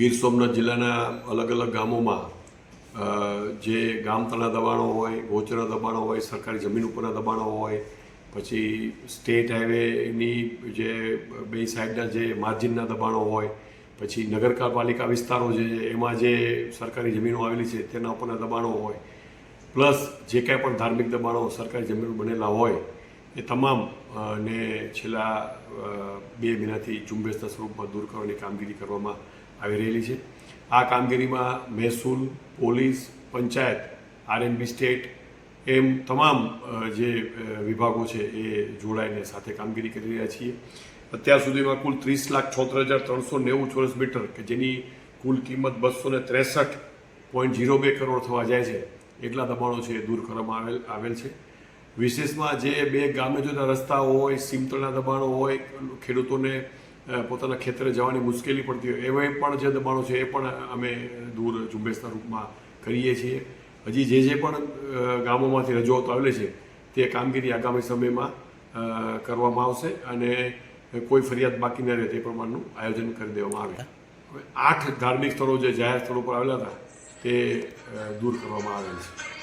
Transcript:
ગીર સોમનાથ જિલ્લાના અલગ અલગ ગામોમાં જે ગામ તળના દબાણો હોય ગોચરા દબાણો હોય, સરકારી જમીન ઉપરના દબાણો હોય, પછી સ્ટેટ હાઈવેની જે બે સાઈડના જે માર્જિનના દબાણો હોય, પછી નગરપાલિકા વિસ્તારો જે, એમાં જે સરકારી જમીનો આવેલી છે, તેના ઉપરના દબાણો હોય, પ્લસ જે કાંઈ પણ ધાર્મિક દબાણો સરકારી જમીન બનેલા હોય, એ તમામ ને છેલ્લા બે મહિનાથી ઝુંબેશના સ્વરૂપમાં દૂર કરવાની કામગીરી કરવામાં આવી રહેલી છે. આ કામગીરીમાં મહેસૂલ, પોલીસ, પંચાયત, આરએનબી સ્ટેટ, એમ તમામ જે વિભાગો છે એ જોડાઈને સાથે કામગીરી કરી રહ્યા છીએ. અત્યાર સુધીમાં કુલ ત્રીસ લાખ છોતેર હજાર ત્રણસો નેવું ચોરસ મીટર, કે જેની કુલ કિંમત બસો ને ત્રેસઠ પોઈન્ટ ઝીરો બે કરોડ થવા જાય છે. એટલા દબાણો છે એ દૂર કરવામાં આવેલ આવેલ છે. વિશેષમાં જે બે ગામે જોતા રસ્તાઓ હોય, સીમતળના દબાણો હોય, ખેડૂતોને પોતાના ખેતરે જવાની મુશ્કેલી પડતી હોય. એવા પણ જે દબાણો છે એ પણ અમે દૂર ઝુંબેશના રૂપમાં કરીએ છીએ. હજી જે જે પણ ગામોમાંથી રજૂઆતો આવેલી છે, તે કામગીરી આગામી સમયમાં કરવામાં આવશે અને કોઈ ફરિયાદ બાકી ન રહે તે પ્રમાણનું આયોજન કરી દેવામાં આવે. આઠ ધાર્મિક સ્થળો જે જાહેર સ્થળો પર આવેલા હતા, તે દૂર કરવામાં આવેલ છે.